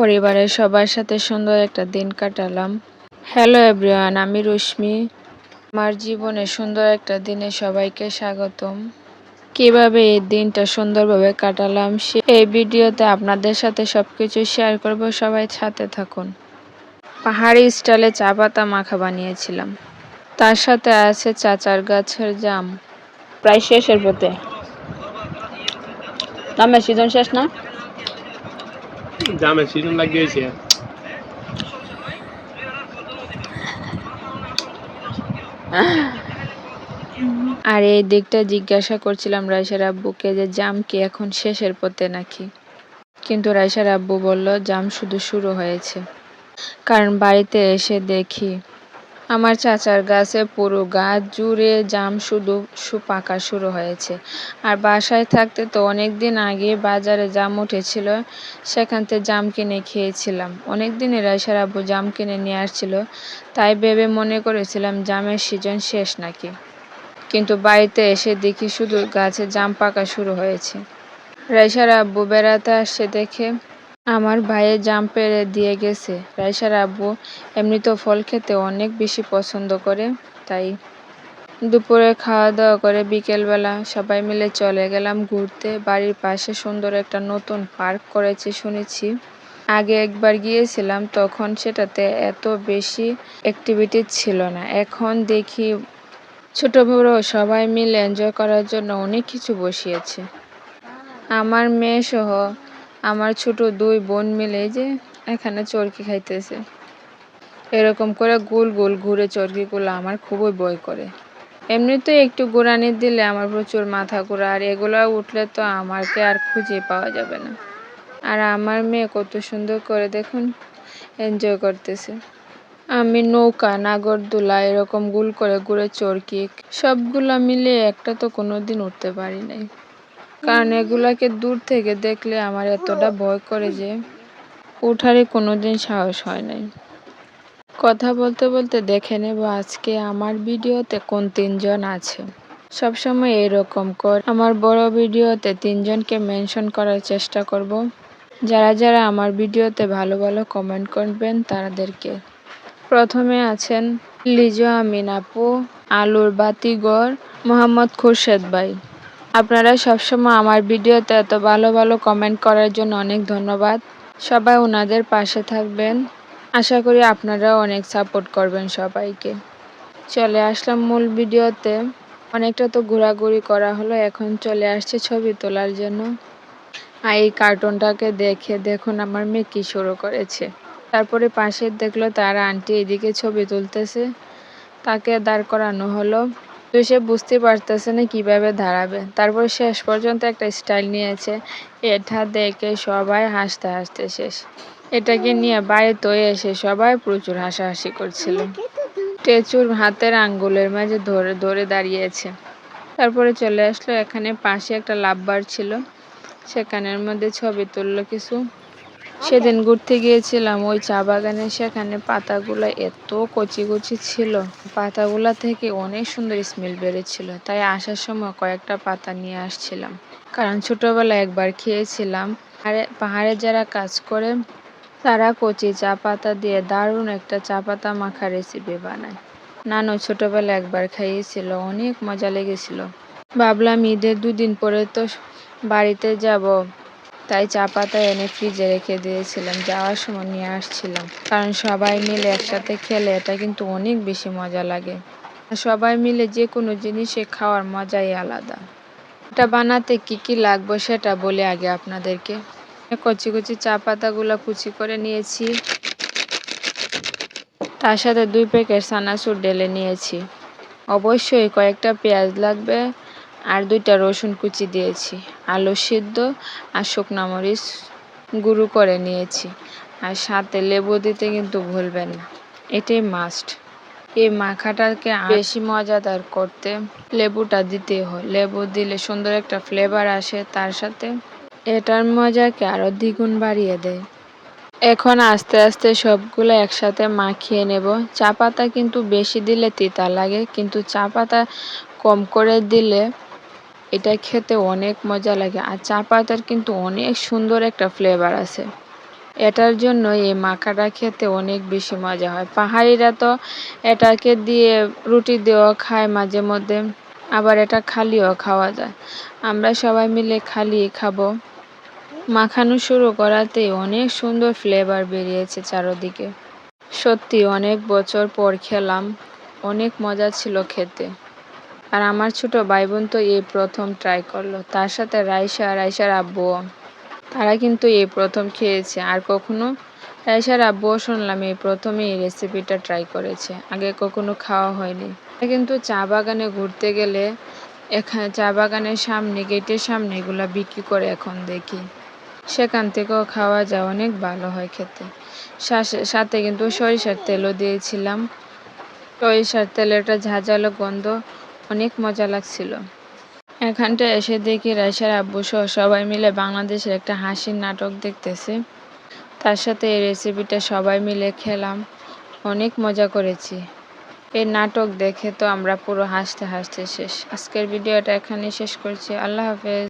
পরিবারের সবার সাথে সুন্দর একটা দিন কাটালাম। হ্যালো এভরিওয়ান আমি রশ্মি। আমার জীবনে সুন্দর একটা দিনে সবাইকে স্বাগতম। কীভাবে এই দিনটা সুন্দরভাবে কাটালাম সে এই ভিডিওতে আপনাদের সাথে সবকিছু শেয়ার করব, সবাই সাথে থাকুন। পাহাড়ি স্টাইলে চা পাতা মাখা বানিয়েছিলাম। তার সাথে আছে চাচার গাছের জাম। প্রায় শেষের পথে। সিজন শেষ না? জামের সিজন লাগিয়েছে। আর এই দিকটা জিজ্ঞাসা করছিলাম রাইসার আব্বুকে যে জাম কি এখন শেষের পথে নাকি? কিন্তু রাইসার আব্বু বলল, জাম শুধু শুরু হয়েছে। কারণ বাড়িতে এসে দেখি আমার চাচার গাছে পুরো গাছ জুড়ে জাম শুধু পাকা শুরু হয়েছে। আর বাসায় থাকতে তো অনেক দিন আগে বাজারে জাম উঠেছিল, সেখান থেকে জাম কিনে খেয়েছিলাম। অনেক দিনে রাইসার আব্বু জাম কিনে নিয়ে আসছিল, তাই ভেবে মনে করেছিলাম জামের সিজন শেষ নাকি। কিন্তু বাড়িতে এসে দেখি শুধু গাছে জাম পাকা শুরু হয়েছে। রাইসার আব্বু বেড়াতে আসছে দেখে আমার ভাইয়ে জাম পেড়ে দিয়ে গেছে। রাইসার আব্বু এমনিতেও ফল খেতে অনেক বেশি পছন্দ করে, তাই দুপুরে খাওয়া দাওয়া করে বিকেলবেলা সবাই মিলে চলে গেলাম ঘুরতে। বাড়ির পাশে সুন্দর একটা নতুন পার্ক করেছে শুনেছি। আগে একবার গিয়েছিলাম, তখন সেটাতে এত বেশি অ্যাক্টিভিটি ছিল না। এখন দেখি ছোট বড় সবাই মিলে এনজয় করার জন্য অনেক কিছু বসিয়েছে। আমার মেয়ে সহ আমার ছোট দুই বোন মিলে যে এখানে চরকি খাইতেছে। এরকম করে গোল গোল ঘুরে চরকিগুলো আমার খুবই ভয় করে। এমনিতেই একটু ঘোরানি দিলে আমার প্রচুর মাথা ঘোরা, আর এগুলো উঠলে তো আমাকে আর খুঁজে পাওয়া যাবে না। আর আমার মেয়ে কত সুন্দর করে দেখুন এনজয় করতেছে। আমি নৌকা, নাগরদোলা এরকম গুল করে ঘুরে চরকি, সবগুলা মিলে একটা তো কোনোদিন উঠতে পারি নাই। কারণ এগুলাকে দূর থেকে দেখলে আমার এতটা ভয় করে যে উঠারই কোনোদিন সাহস হয় নাই। কথা বলতে বলতে দেখে নেব আজকে আমার ভিডিওতে কোন তিনজন আছে। সবসময় এরকম কর। আমার বড় ভিডিওতে তিনজনকে মেনশন করার চেষ্টা করব। যারা যারা আমার ভিডিওতে ভালো ভালো কমেন্ট করবেন তাদেরকে। প্রথমে আছেন লিজো আমিন আপু, আলুর বাতিগর, মোহাম্মদ খুরশেদ ভাই। আপনারা সবসময় আমার ভিডিওতে এত ভালো ভালো কমেন্ট করার জন্য অনেক ধন্যবাদ। সবাই ওনাদের পাশে থাকবেন। আশা করি আপনারাও অনেক সাপোর্ট করবেন সবাইকে। চলে আসলাম মূল ভিডিওতে। অনেকটা তো ঘোরাঘুরি করা হলো, এখন চলে আসছে ছবি তোলার জন্য। আর এই কার্টুনটাকে দেখে দেখুন আমার মেয়ে কী শুরু করেছে। তারপরে পাশে দেখল তার আন্টি এদিকে ছবি তুলতেছে। তাকে দাঁড় করানো হলো। তো সে বুঝতে পারতেছে না কীভাবে দাঁড়াবে। তারপর শেষ পর্যন্ত একটা স্টাইল নিয়েছে, এটা দেখে সবাই হাসতে হাসতে শেষ। এটাকে নিয়ে বাইরে বাড়িতে এসে সবাই প্রচুর হাসাহাসি করছিল। স্ট্যাচুর হাতের আঙ্গুলের মাঝে ধরে ধরে দাঁড়িয়েছে। তারপরে চলে আসলো, এখানে পাশে একটা লাভবার ছিল। সেখানের মধ্যে ছবি তুললো কিছু। সেদিন ঘুরতে গিয়েছিলাম, ওই চা বাগানে সেখানে পাতাগুলো এত কচি কচি ছিল। পাতাগুলা থেকে অনেক সুন্দর স্মেল বেরোচ্ছিল, তাই আসার সময় কয়েকটা পাতা নিয়ে আসছিলাম। কারণ ছোটবেলায় একবার খেয়েছিলাম। আর পাহাড়ে যারা কাজ করে, তারা কচি চা পাতা দিয়ে দারুণ একটা চা পাতা মাখা রেসিপি বানায়। নানু ছোটবেলায় একবার খাইয়েছিল, অনেক মজা লেগেছিল। ভাবলাম ঈদের দুদিন পরে তো বাড়িতে যাব। তাই চা পাতা এনে ফ্রিজে রেখে দিয়েছিলাম, যাওয়ার সময় নিয়ে আসছিলাম। কারণ সবাই মিলে একসাথে খেলে এটা কিন্তু অনেক বেশি মজা লাগে। সবাই মিলে যে কোনো জিনিসে খাওয়ার মজাই আলাদা। এটা বানাতে কি কি লাগবে সেটা বলে আগে আপনাদেরকে। কচি কচি চা পাতাগুলো কুচি করে নিয়েছি। তার সাথে দুই প্যাকেট সানাসুর ডেলে নিয়েছি। অবশ্যই কয়েকটা পেঁয়াজ লাগবে আর দুইটা রসুন কুচি দিয়েছি। আলু সিদ্ধ আর শুকনো মরিচ গুঁড়ো করে নিয়েছি। আর সাথে লেবু দিতে কিন্তু ভুলবেন না। এটাই মাস্ট এই মাখাটাকে বেশি মজাদার করতে লেবুটা দিতে হয় লেবু দিলে সুন্দর একটা ফ্লেভার আসে, তার সাথে এটার মজাকে আরও দ্বিগুণ বাড়িয়ে দেয়। এখন আস্তে আস্তে সবগুলো একসাথে মাখিয়ে নেব। চা পাতা কিন্তু বেশি দিলে তিতা লাগে, কিন্তু চা পাতা কম করে দিলে এটা খেতে অনেক মজা লাগে, আর চা পাতার কিন্তু অনেক সুন্দর একটা ফ্লেভার আছে। এটার জন্য এই মাখাটা খেতে অনেক বেশি মজা হয়। পাহাড়িরা তো এটাকে দিয়ে রুটি দিয়েও খায় মাঝে মধ্যে, আবার এটা খালিও খাওয়া যায়। আমরা সবাই মিলে খালি খাব। মাখানো শুরু করাতেই অনেক সুন্দর ফ্লেভার বেরিয়েছে চারোদিকে। সত্যি অনেক বছর পর খেলাম, অনেক মজা ছিল খেতে। আর আমার ছোট ভাই বোন তো এই প্রথম ট্রাই করল। তার সাথে রাইসা, রাইসার আব্বুও তারা কিন্তু এই প্রথম খেয়েছে। আর কখনো রাইসার আব্বুও শুনলাম এই প্রথমে এই রেসিপিটা ট্রাই করেছে। আগে কখনো খাওয়া হয়নি। কিন্তু চা বাগানে ঘুরতে গেলে এখানে চা বাগানের সামনে, গেটের সামনে এগুলা বিক্রি করে এখন দেখি। সেখান থেকেও খাওয়া যায়, অনেক ভালো হয় খেতে। সাথে কিন্তু সরিষার তেলও দিয়েছিলাম। সরিষার তেলের একটা ঝাঁঝালো গন্ধ অনেক মজা লাগছিল। এখানটা এসে দেখি রাইসার আব্বু সহ সবাই মিলে বাংলাদেশের একটা হাসির নাটক দেখতেছে। তার সাথে এই রেসিপিটা সবাই মিলে খেলাম। অনেক মজা করেছি। এই নাটক দেখে তো আমরা পুরো হাসতে হাসতে শেষ। আজকের ভিডিওটা এখানে শেষ করছি। আল্লাহ হাফেজ।